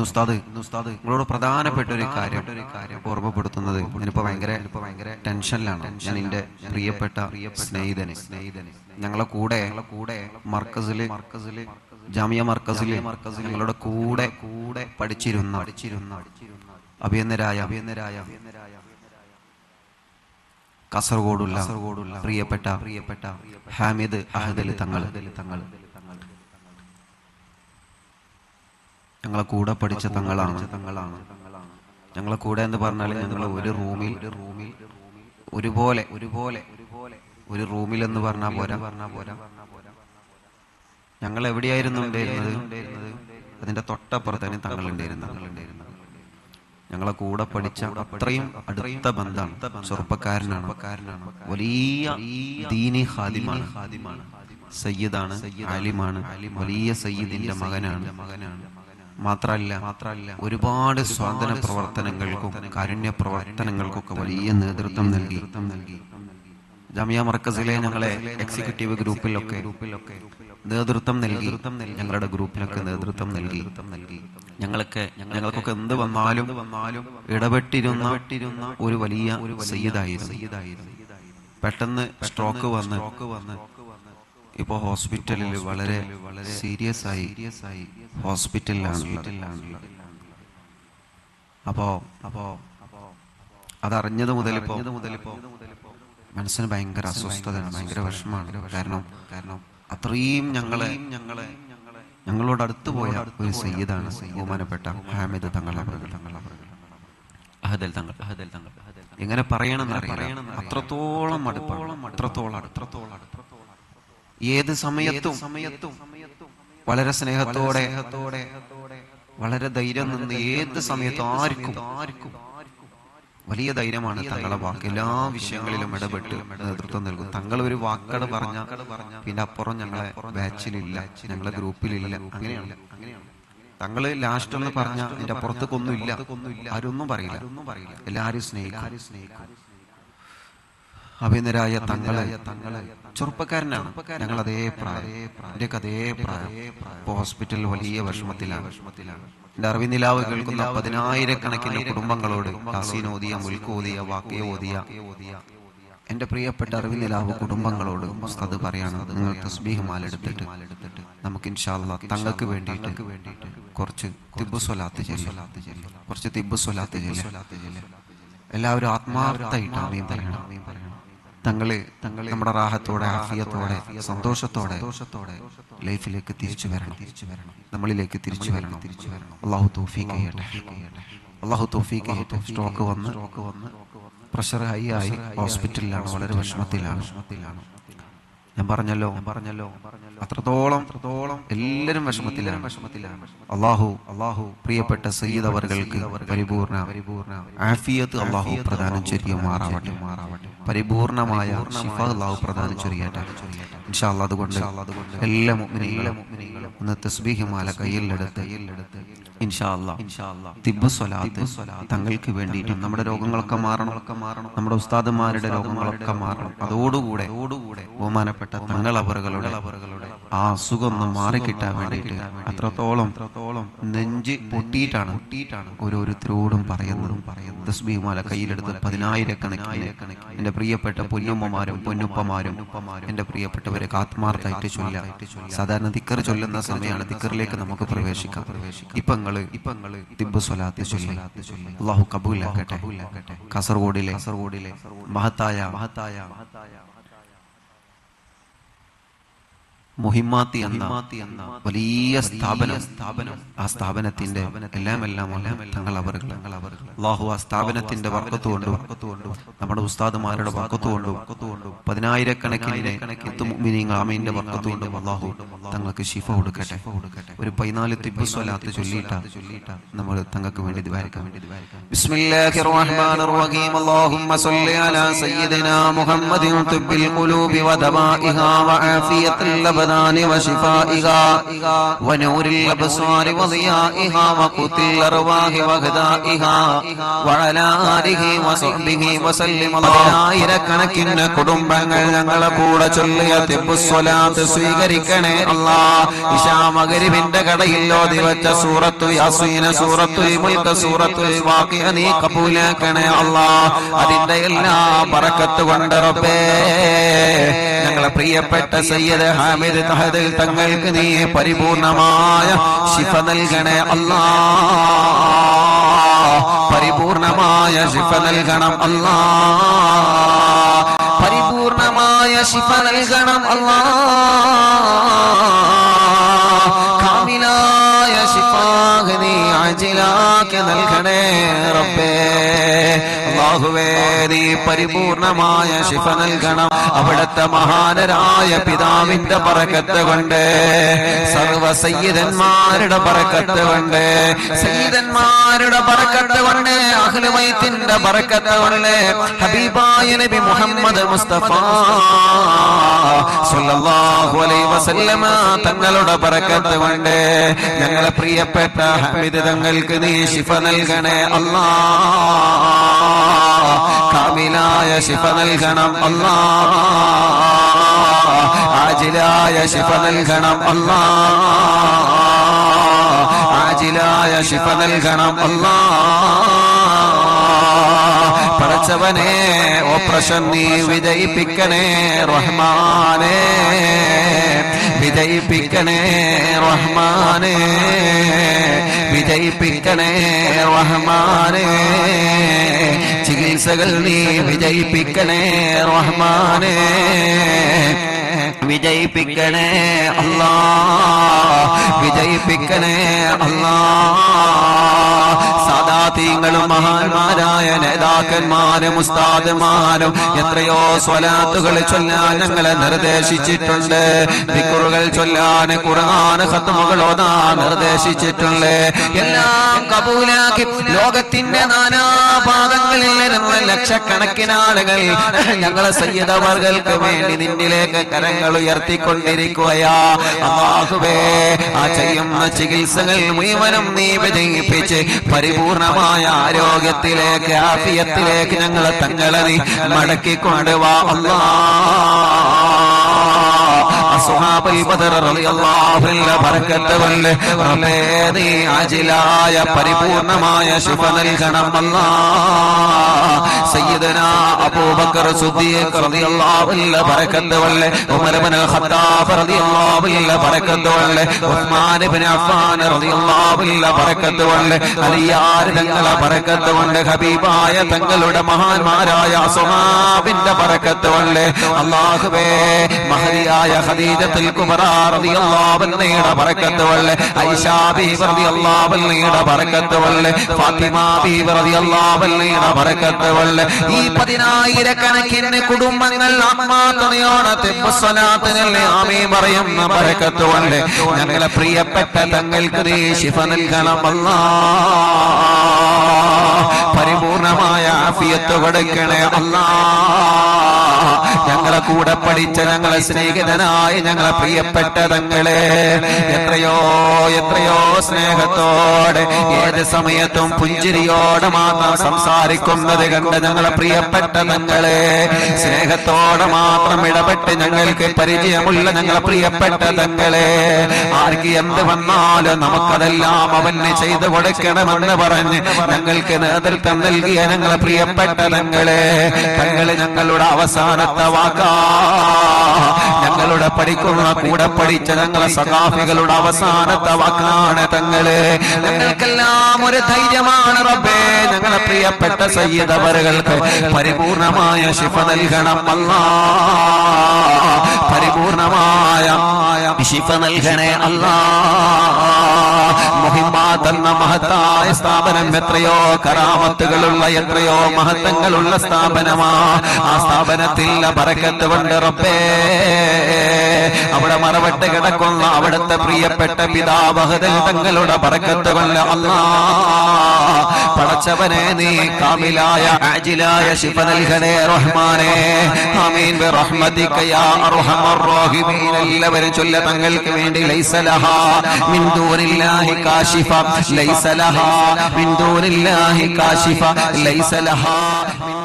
ഇന്ന് ഉസ്താദ് നിങ്ങളോട് പ്രധാനപ്പെട്ട ഒരു കാര്യം ഓർമ്മപ്പെടുത്തുന്നത്. ഞാനിപ്പോ ഭയങ്കര ടെൻഷനിലാണ്. ഞാൻ എന്റെ പ്രിയപ്പെട്ട സ്നേഹിതനെ. ഞങ്ങളെ കൂടെ കൂടെ മർക്കസിൽ മർക്കസിൽ ജാമിയ മർക്കസിൽ മർക്കസിൽ ഞങ്ങളുടെ കൂടെ കൂടെ പഠിച്ചിരുന്ന പഠിച്ചിരുന്ന അഭിയന്നരായ അഭിയന്നരായ കാസർഗോഡുള്ള കാസർഗോഡുള്ള പ്രിയപ്പെട്ട പ്രിയപ്പെട്ട ഹാമിദ് അഹദലി തങ്ങൾ. തങ്ങൾ. ഞങ്ങളെ കൂടെ പഠിച്ച തങ്ങളാണ്. തങ്ങളാണ്. ഞങ്ങളെ കൂടെ എന്ന് പറഞ്ഞാൽ ഞങ്ങൾ ഒരു റൂമിൽ റൂമിൽ ഒരുപോലെ ഒരുപോലെ ഒരുപോലെ ഒരു റൂമിൽ എന്ന് പറഞ്ഞാൽ പോരാ. പറഞ്ഞാൽ പോരാ. ഞങ്ങൾ എവിടെയായിരുന്നു ഉണ്ടായിരുന്നത്? അതിന്റെ തൊട്ടപ്പുറത്താണ് തങ്ങൾ ഉണ്ടായിരുന്നു ഞങ്ങളെ കൂടെ പഠിച്ച അത്രയും അടുത്ത ബന്ധമാണ് ചെറുപ്പക്കാരനാണ്. വലിയ ദീനി ഹാദിമാണ്. ഹാദിമാണ്. സയ്യിദാണ് ആലിമാണ്. വലിയ സയ്യിദിന്റെ മകനാണ്. മകനാണ്. മാത്രല്ല മാത്രല്ല. ഒരുപാട് സ്വാതന്ത്ര്യ പ്രവർത്തനങ്ങൾക്കും കാരുണ്യ പ്രവർത്തനങ്ങൾക്കൊക്കെ വലിയ നേതൃത്വം നൽകി. ജമിയ മർക്കസിലെ ഞങ്ങളെ എക്സിക്യൂട്ടീവ് ഗ്രൂപ്പിലൊക്കെ നേതൃത്വം നൽകി. ഞങ്ങളുടെ ഗ്രൂപ്പിലൊക്കെ നേതൃത്വം നൽകി. ഞങ്ങളൊക്കെ ഞങ്ങൾക്കൊക്കെ എന്ത് വന്നാലും വന്നാലും ഇടപെട്ടിരുന്ന ഒരു വലിയ സയ്യിദായിരുന്നു. പെട്ടെന്ന് സ്ട്രോക്ക് വന്ന് വന്ന് ഇപ്പോ ഹോസ്പിറ്റലിൽ വളരെ വളരെ സീരിയസ് ആയി ഹോസ്പിറ്റലിലാണ് അപ്പോ അപ്പോ അതറിഞ്ഞത് മുതൽ മുതലിപ്പോ മനസ്സിന് ഭയങ്കര അസ്വസ്ഥതയാണ് ഭയങ്കര വിഷമാണ് കാരണം കാരണം അത്രയും ഞങ്ങളെ ഞങ്ങളെ ഞങ്ങളോട് അടുത്ത് പോയ ഒരു സയ്യിദാണ് ബഹുമാനപ്പെട്ട ഹാമിദ് തങ്ങൾ അഹദൽ തങ്ങൾ അഹദൽ തങ്ങൾ എങ്ങനെ പറയണമെന്ന് അറിയണം അത്രത്തോളം അത്രത്തോളം അത്രത്തോളം ഏത് സമയത്തും സമയത്തും വളരെ സ്നേഹത്തോടെ വളരെ ധൈര്യം നിന്ന് ഏത് സമയത്തും ആർക്കും ആർക്കും വലിയ ധൈര്യമാണ് തങ്ങളെ വാക്ക്. എല്ലാ വിഷയങ്ങളിലും ഇടപെട്ട് നേതൃത്വം നൽകും. തങ്ങൾ ഒരു വാക്കട് പറഞ്ഞ പിന്നെ അപ്പുറം ഞങ്ങളെ ബാച്ചിലില്ല ഞങ്ങളെ ഗ്രൂപ്പിലില്ല. അങ്ങനെയാണ്. തങ്ങൾ ലാസ്റ്റ് എന്ന് പറഞ്ഞ എന്റെ അപ്പുറത്തേക്കൊന്നും ഇല്ല ആരൊന്നും പറയില്ല. എല്ലാരും സ്നേഹിക്കും സ്നേഹിക്കും. അഭിനരായ തങ്ങളെ. തങ്ങളെ. ചെറുപ്പക്കാരനാണ്. ഞങ്ങൾ അതേ പ്രായം. എന്റെയൊക്കെ അതേ പ്രായം. ഹോസ്പിറ്റലിൽ വലിയ വിഷമത്തിലാണ്. വിഷമത്തിലാണ്. അറിവിനിലാവ് കേൾക്കുന്ന പതിനായിരക്കണക്കിന് കുടുംബങ്ങളോട് ഹസീനോദിയ മുൽക്കോദിയ മുൽക്ക് ഓതിയ വാക്കിയ ഓതിയ എന്റെ പ്രിയപ്പെട്ട അറിവിനിലാവ് കുടുംബങ്ങളോട് അത് പറയാണ്. നിങ്ങൾ തസ്ബീഹ് മാലെടുത്തിട്ട് നമുക്ക് ഇൻഷാല്ല തങ്ങൾക്ക് വേണ്ടിയിട്ട് കുറച്ച് തിബ് സ്വലാത്ത് ചെല്ലും. കുറച്ച് തിബ് സ്വലാത്ത് ചെല്ലും. എല്ലാവരും ആത്മാർത്ഥമായിട്ട് ആമയും പറയണം പറയണം തങ്ങൾ തങ്ങളെ നമ്മുടെ റാഹത്തോടെ ആഫിയത്തോടെ സന്തോഷത്തോടെ സന്തോഷത്തോടെ ലൈഫിലേക്ക് തിരിച്ചു വരണം. തിരിച്ചു വരണം. നമ്മളിലേക്ക് തിരിച്ചു വരണം. തിരിച്ചു വരണം. അള്ളാഹു തോഫീക്ക് ചെയ്യട്ടെ. അള്ളാഹു തോഫീക്ക് ചെയ്യട്ടെ. സ്ട്രോക്ക് വന്ന് സ്ട്രോക്ക് വന്ന് പ്രഷർ ഹൈ ആയി ഹോസ്പിറ്റലിലാണ്. വളരെ വിഷമത്തിലാണ്. വിഷമത്തിലാണ്. ഞാൻ പറഞ്ഞല്ലോ പറഞ്ഞല്ലോ. അത്രത്തോളം എല്ലാവരും വിഷമത്തിലാണ്. വിഷമത്തിലാണ് അള്ളാഹു അള്ളാഹു പ്രിയപ്പെട്ട സയ്യിദ് അവർക്ക് പരിപൂർണ പരിപൂർണ ആഫിയത്ത് അള്ളാഹു പ്രദാനം ചൊരിയ മാറാവട്ടെ പരിപൂർണമായ ഷിഫ അള്ളാഹു പ്രദാനം ചൊരിയട്ടെ ഇൻഷാ അല്ലാ അതുകൊണ്ട് എല്ലാ മുഅ്മിനീങ്ങളും ഒന്ന് തസ്ബീഹ് മാല കയ്യിലെടുത്ത് തങ്ങൾക്ക് വേണ്ടിയിട്ടും നമ്മുടെ രോഗങ്ങളൊക്കെ മാറണം. മാറണം. നമ്മുടെ ഉസ്താദുമാരുടെ രോഗങ്ങളൊക്കെ മാറണം. അതോടുകൂടെ ബഹുമാനപ്പെട്ട തങ്ങൾ അവറുകളുടെ ആ അസുഖം ഒന്ന് മാറിക്കിട്ടാൻ വേണ്ടിയിട്ട് അത്രത്തോളം നെഞ്ച് പൊട്ടിയിട്ടാണ് ഓരോരുത്തരോടും പറയുന്നതും. പറയുന്നത്. തസ്ബീഹുമാല കയ്യിലെടുത്ത് പതിനായിരക്കണക്കിന് എന്റെ പ്രിയപ്പെട്ട പൊന്നുമ്മമാരും പൊന്നുപ്പമാരും എന്റെ പ്രിയപ്പെട്ടവരെ ആത്മാർത്ഥമായിട്ട് ചൊല്ല സാധാരണ ദിക്കർ ചൊല്ലുന്ന സമയമാണ് ദിക്കറിലേക്ക് നമുക്ക് പ്രവേശിക്കാം. ഇപ്പൊ നിങ്ങൾ ഇപ്പൊ നിങ്ങൾ തിബ് സ്വലാത്ത് ചൊല്ലി. അള്ളാഹു കബൂലാക്കട്ടെ. കാസർഗോഡിലെ കാസർഗോഡിലെ മഹത്തായ മഹത്തായ മുഹിമാത്തി എന്ന വലിയ സ്ഥാപനം. സ്ഥാപനം. ആ സ്ഥാപനത്തിന്റെ എല്ലാം എല്ലാം തങ്ങൾ അവർ അള്ളാഹു ആ സ്ഥാപനത്തിന്റെ വർക്കത്തുകൊണ്ടും നമ്മുടെ ഉസ്താദുമാരുടെ വർക്കത്തുകൊണ്ടും പതിനായിരക്കണക്കിന് ആമീന്റെ വർക്കത്തുകൊണ്ടും അള്ളാഹു തങ്ങൾക്ക് ശിഫ കൊടുക്കട്ടെ. ഒരു പതിനാല് തിബ് സ്വലാത്ത് ചൊല്ലിയിട്ട നമ്മൾ തങ്ങൾക്ക് വേണ്ടി ദിവാരിക്കാൻ വേണ്ടി ബിസ്മില്ലാഹിർ റഹ്മാനിർ റഹീം അല്ലാഹുമ്മ സ്വല്ലി അലാ സയ്യിദിനാ മുഹമ്മദിൻ തിബ്ബിൽ ഖുലൂബി വദവാഇഹാ വആഫിയത്തിൽ الأبدان وشفائها ونور الأبصار وضيائها وقوت الأرواح وغذائها وعلى آله وصحبه وسلم ആയിരക്കണക്കിന് കുടുംബങ്ങൾ ഞങ്ങളെ കൂടെ ചൊല്ലിയ തിബുസ്വലാത്ത് സ്വീകരിക്കണേ അല്ലാ ഇശാ മകരിവിന്റെ കടയിൽ ഓതി വെച്ച സൂറത്തു യാസീന സൂറത്തു മുൽക്ക് സൂറത്തു വാക്കിയ നീ കബൂലാക്കണേ അല്ലാ അതിന്റെ എല്ലാ പറക്കത്ത് കൊണ്ട് റബ്ബേ ഞങ്ങളെ പ്രിയപ്പെട്ട സയ്യദ് ഹാമിദ് തഹദിൽ തങ്ങൾക്ക് നീ പരിപൂർണമായ ശിഫ നൽകണേ അല്ലാ. പരിപൂർണമായ ശിഫ നൽകണം അല്ലാ. പരിപൂർണമായ ശിഫ നൽകണം അല്ലാ. കാമിലായ ശിഫാഹ് നീ അജിലാക്കി നൽകണേ റബ്ബേ. അല്ലാഹുവേ നീ പരിപൂർണമായ ശിഫ നൽകണം. അവിടുത്തെ മഹാനരായ പിതാവിന്റെ പറക്കത്ത് കൊണ്ട് സർവ സയ്യിദന്മാരുടെ പറക്കത്ത് കൊണ്ട് സയ്യിദന്മാരുടെ പറക്കത്ത് കൊണ്ട് അഹ്ലുവൈത്തിന്റെ പറക്കത്ത് കൊണ്ട് ഹബീബായ നബി മുഹമ്മദ് മുസ്തഫ സല്ലല്ലാഹു അലൈഹി വസല്ലമ തങ്ങളുടെ പറക്കത്ത് കൊണ്ട് ഞങ്ങളെ പ്രിയപ്പെട്ട ഹമീദ് തങ്ങൾക്ക് നീ ശിഫ നൽകണേ അല്ലാ. കാമിലായ ശിഫ നൽകണം അല്ലാ. ആജിലായ ശിഫ നൽകണം അല്ലാ. ആജിലായ ശിഫ നൽകണം അല്ലാ. പടച്ചവനെ ഓപ്പറേഷൻ നീ വിജയിപ്പിക്കണേ റഹ്മാനേ. വിജയിപ്പിക്കണേ റഹ്മാനേ. വിജയിപ്പിക്കണേ റഹ്മാനേ. ചികിത്സകൾ നീ വിജയിപ്പിക്കണേ റഹ്മാനേ. വിജയിപ്പിക്കണേ അല്ലാ വിജയിപ്പിക്കണേ അല്ലാ മഹാന്മാരായ നേതാക്കന്മാരും ഉസ്താദന്മാരും എത്രയോ സ്വലാത്തുകൾ ചൊല്ലാൻ ഞങ്ങളെ നിർദ്ദേശിച്ചിട്ടുണ്ട്. ദിക്കുറുകൾ ചൊല്ലാൻ ഖുർആൻ ഖത്മുകൾ ഓതാൻ നിർദ്ദേശിച്ചിട്ടുണ്ട്. എല്ലാം കബൂലാക്കി ലോകത്തിന്റെ നാനാഭാഗങ്ങളിൽ നിന്ന് ലക്ഷക്കണക്കിന് ആളുകൾ ഞങ്ങളെ സയ്യിദവർഗൾക്ക് വേണ്ടി നിന്നിലേക്ക് കരങ്ങൾ ഉയർത്തിക്കൊണ്ടിരിക്കുകയാ. അള്ളാഹുവേ ആ ചെയ്യുന്ന ചികിത്സകൾ മുഴുവനും നീ വിജയിപ്പിച്ച് പരിപൂർണമായ ആരോഗ്യത്തിലേക്ക് ആഫിയത്തിലേക്ക് ഞങ്ങളെ തങ്ങളെ നീ മടക്കിക്കൊണ്ടുവാ അല്ലാ അസ്ഹാബുൽ ബദർ റളിയല്ലാഹു അൻഹു ബറക്കത്ത് വല്ല് റബ്ബേ നീ ആജിലായ പരിപൂർണമായ ശുഭ നൽകണം സയ്യിദനാ അബൂബക്കർ സുദ്ദീഖ് റളിയല്ലാഹു അൻഹു ബറക്കത്ത് വല്ല ഉമർ ബിൻ ഖത്താബ് റളിയല്ലാഹു അൻഹു ബറക്കത്ത് വല്ല ഉസ്മാൻ ഇബ്നു അഫ്ഫാൻ റളിയല്ലാഹു അൻഹു ബറക്കത്ത് വല്ല അലിയാർ തങ്ങളെ ബറക്കത്ത് കൊണ്ട് ഹബീബായ തങ്ങളുടെ മഹാന്മാരായ സ്വഹാബിന്റെ ബറക്കത്ത് വല്ല അല്ലാഹുവേ മഹദിയായ ഖദീജത്തുൽ കുബ്ര ഫാത്തിമ ഈ കുടുംബങ്ങൾ ആമീൻ ഞങ്ങളെ പ്രിയപ്പെട്ട തങ്ങൾക്ക് ആഫിയത്ത് കൊടുക്കണേ അല്ലാ. ഞങ്ങളെ കൂടെ പഠിച്ച ഞങ്ങളെ സ്നേഹിതനായ ഞങ്ങളെ പ്രിയപ്പെട്ട തങ്ങളെ എത്രയോ എത്രയോ സ്നേഹത്തോടെ ഏത് സമയത്തും പുഞ്ചിരിയോടെ മാത്രം സംസാരിക്കുന്നത് കണ്ട് ഞങ്ങളെ പ്രിയപ്പെട്ട തങ്ങളെ സ്നേഹത്തോടെ മാത്രം ഇടപെട്ട് ഞങ്ങൾക്ക് പരിചയമുള്ള ഞങ്ങളെ പ്രിയപ്പെട്ട തങ്ങളെ. ആർക്ക് എന്ത് വന്നാലും നമുക്കതെല്ലാം അവന് ചെയ്തു കൊടുക്കണമെന്ന് പറഞ്ഞ് ഞങ്ങൾക്ക് നേതൃത്വം നൽകിയ ഞങ്ങളെ പ്രിയപ്പെട്ട തങ്ങളെ തങ്ങൾ ഞങ്ങളുടെ അവസാനത്തെ വാക്കാ. ഞങ്ങളുടെ പഠിക്കുന്ന കൂടെ പഠിച്ച ഞങ്ങളെ സഖാഫികളുടെ അവസാനത്തെ വാക്കാണ് തങ്ങളെ. ഞങ്ങൾക്കെല്ലാം ഒരു ധൈര്യമാണ് റബ്ബേ. ഞങ്ങളെ പ്രിയപ്പെട്ട സയ്യിദവറുകൾക്ക് പരിപൂർണമായ ശിഫ നൽകണം അല്ല. പരിപൂർണമായ ശിഫ നൽകണേ അല്ലാ. എന്ന മഹത്തായ സ്ഥാപനം എത്രയോ കറാമത്തുകളുള്ള എത്രയോ മഹത്വങ്ങളുള്ള സ്ഥാപനമാ. ആ സ്ഥാപനത്തിൽ പറക്കത്ത് കൊണ്ട് റബ്ബേ അവിടെ മറവട്ട് കിടക്കുന്ന അവിടുത്തെ പ്രിയപ്പെട്ട പിതാവഹതൽ തങ്ങളുടെ പറക്കത്ത് കൊല്ല അല്ലാ പടച്ചവനെ നീ കാമിലായ ആജിലായ ശിഫ നൽകണേ റഹ്മാനെ. ആമീൻ. യാ അർഹമർ റഹീമീൻ. എല്ലാവരും ചൊല്ല തങ്ങൾക്ക് വേണ്ടി ലൈസലഹ മിൻ കാശിഫ. ലൈസ ലഹാ മിൻ ദൂനില്ലാഹി കാശിഫ. ലൈസ ലഹാ മിൻ